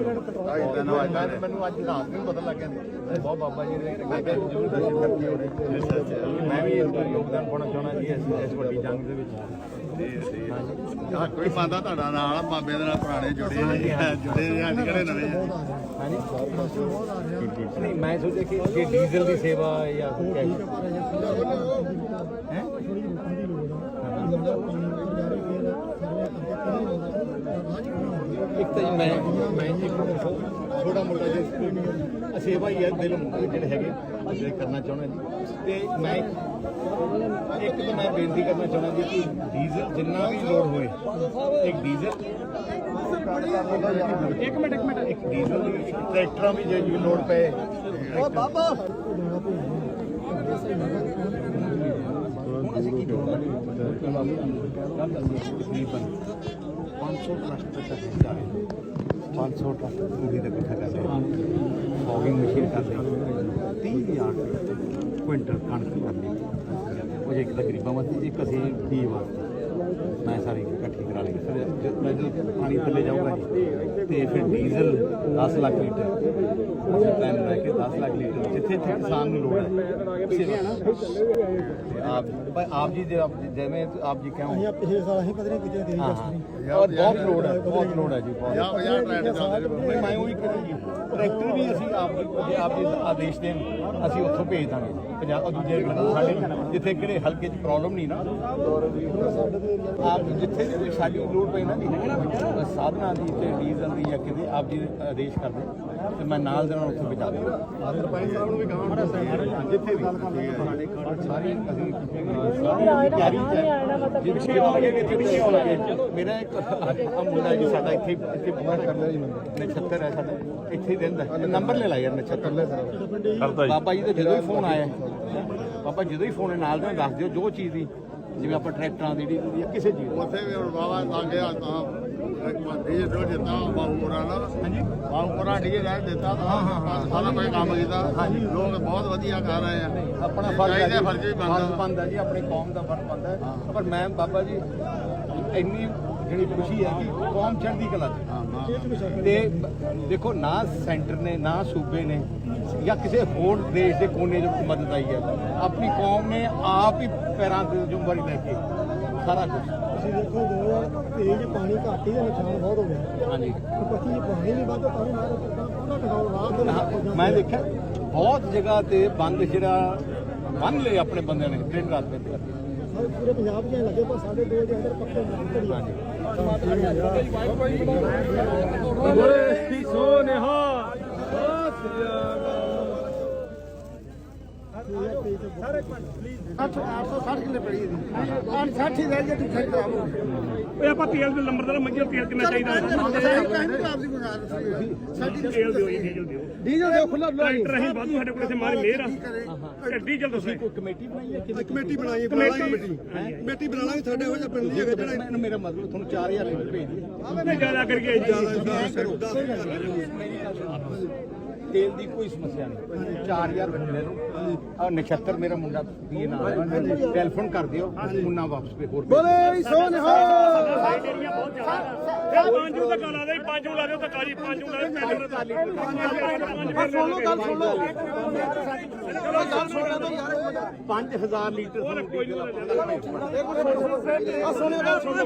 ਢਾਈ ਤਿੰਨ ਵਜੇ ਤੱਕ ਮੈਨੂੰ ਅੱਜ ਰਾਤ ਨੂੰ ਪਤਾ ਲੱਗਿਆ ਬਹੁਤ ਬਾਬਾ ਜੀ ਨੇ ਜ਼ਰੂਰ ਦਰਸ਼ਨ ਕਰਕੇ ਆਉਣੇ ਮੈਂ ਵੀ ਇਸ ਯੋਗਦਾਨ ਪਾਉਣਾ ਚਾਹੁੰਦਾ ਜੀ ਇਸ ਇਸ ਵੱਡੀ ਜੰਗ ਦੇ ਵਿੱਚ ਹਾਂ ਕੋਈ ਪਾਉਂਦਾ ਤੁਹਾਡਾ ਨਾਲ ਬਾਬੇ ਦੇ ਨਾਲ ਪੁਰਾਣੇ ਜੁੜੇ ਆ, ਜੁੜੇ ਆ ਅੱਜ ਕਿਹੜੇ ਨਵੇਂ ਹਾਂਜੀ ਨਹੀਂ ਮੈਂ ਸੋਚਿਆ ਕਿ ਡੀਜ਼ਲ ਦੀ ਸੇਵਾ ਜਾਂ ਮੈਂ ਜੀ ਥੋੜਾ ਮੋਟਾ ਜਿਹਾ ਸੇਵਾ ਹੀ ਹੈ ਦਿਲ ਜਿਹੜੇ ਹੈਗੇ ਜਿਹੜੇ ਕਰਨਾ ਚਾਹੁੰਦਾ ਜੀ। ਤੇ ਮੈਂ ਇੱਕ ਤਾਂ ਮੈਂ ਬੇਨਤੀ ਕਰਨਾ ਚਾਹੁੰਦਾ ਜੀ ਕਿ ਡੀਜ਼ਲ ਜਿੰਨਾ ਵੀ ਲੋਡ ਹੋਏ ਇੱਕ ਡੀਜ਼ਲ ਇੱਕ ਮਿੰਟ ਇੱਕ ਮਿੰਟ। ਇੱਕ ਡੀਜ਼ਲ ਦੀ ਇੱਕ ਟਰੈਕਟਰਾਂ ਵੀ ਜੇ ਲੋਡ ਪਏ। ਓ ਬਾਬਾ। ਹੁਣ ਅਸੀਂ ਕੀ ਕਰਾਂਗੇ ਤਕਰੀਬਨ 500 ਟਰੱਕ ਤੱਕ ਹਾਂ 500 ਟਰੱਕ ਪੂਰੀ ਤੱਕ ਇਕੱਠਾ ਕਰ ਫੌਗਿੰਗ ਮਸ਼ੀਨ ਕਰ ਲਈ 30000 ਕੁਇੰਟਲ ਕਣਕ ਕਰ ਉਹ ਜੇ ਇੱਕ ਤਾਂ ਗਰੀਬਾਂ ਵਾਸਤੇ ਇੱਕ ਅਸੀਂ ਬੀ ਵਾਸਤੇ। ਮੈਂ ਸਾਰੀ ਇਕੱਠੀ ਕਰਾ ਲਈ। ਫਿਰ ਜਦ ਮੈਂ ਜਦੋਂ ਪਾਣੀ ਥੱਲੇ ਜਾਊਗਾ ਜੀ ਤੇ ਫਿਰ ਡੀਜ਼ਲ 10 ਲੱਖ ਲੀਟਰ। ਅਸੀਂ ਪਲਾਨ ਬਣਾ ਕੇ 10 ਲੱਖ ਲੀਟਰ ਜਿੱਥੇ ਜਿੱਥੇ ਕਿਸਾਨ ਨੂੰ ਲੋੜ ਹੈ ਤੇ ਆਪ ਪਰ ਆਪ ਜੀ ਜੇ ਆਪ ਜਿਵੇਂ ਆਪ ਜੀ ਕਹੋ ਅਸੀਂ ਪਿਛਲੇ ਸਾਲ ਅਸੀਂ ਪਤਾ ਨਹੀਂ ਕਿਤੇ ਗਈ ਹਾਂ। ਹਾਂ ਔਰ ਬਹੁਤ ਲੋੜ ਹੈ ਬਹੁਤ ਲੋੜ ਹੈ ਜੀ ਬਹੁਤ। ਪੰਜਾਹ ਪੰਜਾਹ ਟਰੈਕਟਰ ਚੱਲਦੇ ਨੇ ਮੈਂ ਉਹੀ ਕਰਾਂ ਜੀ ਟਰੈਕਟਰ ਵੀ ਅਸੀਂ ਆਪ ਜੀ ਜੇ ਆਪ ਜੀ ਆਦੇਸ਼ ਦੇਣ ਅਸੀਂ ਉੱਥੋਂ ਭੇਜ ਦਾਂਗੇ। ਪੰਜਾਬ ਦੂਜੇ ਸਾਡੇ ਜਿੱਥੇ ਕਿਹੜੇ ਹਲਕੇ 'ਚ ਪ੍ਰੋਬਲਮ ਨਹੀਂ ਨਾ। ਆਪ ਜਿੱਥੇ ਵੀ ਕੋਈ ਸਾਡੀ ਲੋੜ ਪਈ ਨਾ ਜੀ ਸਾਧਨਾਂ ਦੀ ਤੇ ਡੀਜ਼ਲ ਦੀ ਜਾਂ ਕਿਤੇ ਆਪ ਜੀ ਆਦੇਸ਼ ਕਰ ਦੇ ਤੇ ਮੈਂ ਨਾਲ ਦੇ ਨਾਲ ਉੱਥੇ ਪਹੁੰਚਾ ਦੇਵਾਂ ਸਰਪੰਚ ਸਾਹਿਬ ਨੂੰ ਵੀ ਕਹਾਂਗਾ ਜਿੱਥੇ ਵੀ ਸਾਡੇ ਘਰ ਸਾਰੀ ਅਸੀਂ ਸਾਰੀ ਤਿਆਰੀ ਹੈ ਜੇ ਵਿਸ਼ੇ ਹੋਣਗੇ ਕਿ ਕਿਹੜੀ ਨਹੀਂ ਹੋਣਗੇ ਮੇਰਾ ਇੱਕ ਆ ਮੁੰਡਾ ਜੀ ਸਾਡਾ ਇੱਥੇ ਇੱਥੇ ਬਹੁਤ ਕਰ ਲਿਆ ਜੀ ਨਛੱਤਰ ਹੈ ਸਾਡਾ ਇੱਥੇ ਹੀ ਰਹਿੰਦਾ ਹੈ। ਨੰਬਰ ਲੈ ਲਾ ਯਾਰ ਨਛੱਤਰ। ਲੈ ਬਾਬਾ ਜੀ ਦਾ ਜਦੋਂ ਹੀ ਫੋਨ ਆਇਆ ਬਾਬਾ ਜਦੋਂ ਹੀ ਫੋਨ ਨਾਲ ਨਾਲ ਦੱਸ ਦਿਓ ਜੋ ਚੀਜ਼ ਦੀ ਜਿਵੇਂ ਆਪਾਂ ਟਰੈਕਟਰਾਂ ਦੀ ਡੀ ਦੀ ਕਿਸੇ ਚੀਜ਼ ਦੀ। ਉੱਥੇ ਵੀ ਹੁਣ ਬਾਬਾ ਲਾਗੇ ਆ ਤਾਂ ਡੀਜੇ ਦੋ ਦਿੱਤਾ ਬਾਹੂਪੁਰਾ ਨਾ ਹਾਂਜੀ। ਬਾਹੂਪੁਰਾ ਡੀਜੇ ਲੈ ਦਿੱਤਾ ਤਾਂ ਹਾਂ ਹਾਂ ਸਾਰਾ ਕੋਈ ਕੰਮ ਕੀਤਾ। ਲੋਕ ਬਹੁਤ ਵਧੀਆ ਕਰ ਰਹੇ ਆ। ਆਪਣਾ ਫਰਜ਼ ਹੈ ਚਾਹੀਦਾ ਜੀ, ਫਰਜ਼ ਵੀ ਬਣਦਾ। ਜੀ ਆਪਣੀ ਕੌਮ ਦਾ ਫਰਜ਼ ਬਣਦਾ। ਹੈ। ਪਰ ਮੈਂ ਬਾਬਾ ਜੀ ਇੰਨੀ ਜਿਹੜੀ ਖੁਸ਼ੀ ਹੈ ਕਿ ਕੌਮ ਚੜ੍ਹਦੀ ਕਲਾ ਚ। ਤੇ ਦੇਖੋ ਨਾ ਸੈਂਟਰ ਨੇ ਨਾ ਸੂਬੇ ਨੇ ਜਾਂ ਕਿਸੇ ਹੋਰ ਦੇਸ਼ ਦੇ ਕੋਨੇ 'ਚ ਮਦਦ ਆਈ ਹੈ ਆਪਣੀ ਕੌਮ ਨੇ ਆਪ ਹੀ ਪੈਰਾਂ ਤੇ ਜ਼ਿੰਮੇਵਾਰੀ ਲੈ ਕੇ ਸਾਰਾ ਕੁਝ ਤੁਸੀਂ ਦੇਖੋ 2023 ਚ ਪਾਣੀ ਘੱਟ ਦਾ ਨੁਕਸਾਨ ਬਹੁਤ ਹੋ ਗਿਆ। ਹਾਂਜੀ। 25 ਚ ਪਾਣੀ ਨਹੀਂ ਵੱਧ ਪਾਣੀ ਮਾਰ ਪੂਰਾ ਟਿਕਾਉ ਰਾਤ ਮੈਂ ਦੇਖਿਆ ਬਹੁਤ ਜਗ੍ਹਾ ਤੇ ਬੰਦ ਜਿਹੜਾ ਬੰਨ ਲਏ ਆਪਣੇ ਬੰਦਿਆਂ ਨੇ ਦਿਨ ਰਾਤ ਮਿਹਨਤ ਕਰਕੇ ਸਾਰੇ ਪੂਰੇ ਪੰਜਾਬ 'ਚ ਐਂ ਲੱਗੇ ਪਰ ਸਾਡੇ ਦੋ ਦੇ ਅੰਦਰ ਪੱਕੇ ਘੜੀ ਆ ਸਾਰੇ 860 ਕਿਲੇ ਪੜੀ ਦੀ 860 ਰਹਿ ਗਿਆ ਤੂੰ ਖਰਚ ਕਰਾਵੋ ਓਏ ਆਪਾਂ ਤੇਲ ਦੇ ਨੰਬਰ ਦਾ ਮੰਗਿਆ ਤੇਲ ਕਿੰਨਾ ਚਾਹੀਦਾ? ਸਾਡੀ ਤੇਲ ਦਿਓ ਜੀ ਡੀਜ਼ਲ ਦਿਓ ਡੀਜ਼ਲ ਦੇ ਖੁੱਲਾ ਟਰੈਕਟਰ ਅਸੀਂ ਵਾਧੂ ਸਾਡੇ ਕੋਲ ਇੱਥੇ ਮਾਰੇ ਮੇਰ ਆ। ਤੇ ਡੀਜ਼ਲ ਦੱਸੋ। ਕੋਈ ਕਮੇਟੀ ਬਣਾਈ ਹੈ ਕਿ ਕਮੇਟੀ ਬਣਾਈ ਕਮੇਟੀ। ਕਮੇਟੀ ਬਣਾ ਲਾਂਗੇ ਸਾਡੇ ਹੋ ਜਾ ਪਿੰਡ ਦੀ ਜਿਹੜਾ ਮੈਨੂੰ ਮੇਰਾ ਮਤਲਬ ਤੁਹਾਨੂੰ 4000 ਲੀਟਰ ਭੇਜ ਦਿਓ ਨਹੀਂ ਜ਼ਿਆਦਾ ਕਰਕੇ ਤੇਲ ਦੀ ਕੋਈ ਸਮੱਸਿਆ ਨਹੀਂ। 4000 ਬੰਦੇ ਨੂੰ ਆ ਨਛੱਤਰ ਮੇਰਾ ਮੁੰਡਾ ਵੀ ਨਾਲ ਟੈਲੀਫੋਨ ਕਰ ਦਿਓ ਮੁੰਨਾ ਵਾਪਸ ਭੇ ਹੋਰ ਬੋਲੇ ਸੋਨ ਹੋ ਸਾਈਡ ਏਰੀਆ ਬਹੁਤ ਜ਼ਿਆਦਾ ਇਹ ਪੰਜ ਧੱਕਾ ਲਾ ਦੇ ਪੰਜ ਲਾ ਦਿਓ ਧੱਕਾ ਜੀ ਪੰਜ ਲਾ ਦਿਓ ਪਹਿਲੇ ਪੰਜ ਸੁਣ ਲਓ ਗੱਲ ਸੁਣ ਲਓ। ਚਲੋ ਗੱਲ ਸੁਣ ਲਓ 5000 ਲੀਟਰ ਤੁਹਾਨੂੰ ਕੋਈ ਨਹੀਂ ਡੀਜ਼ਲ ਆ ਸੁਣਿਆ ਗੱਲ ਸੁਣੋ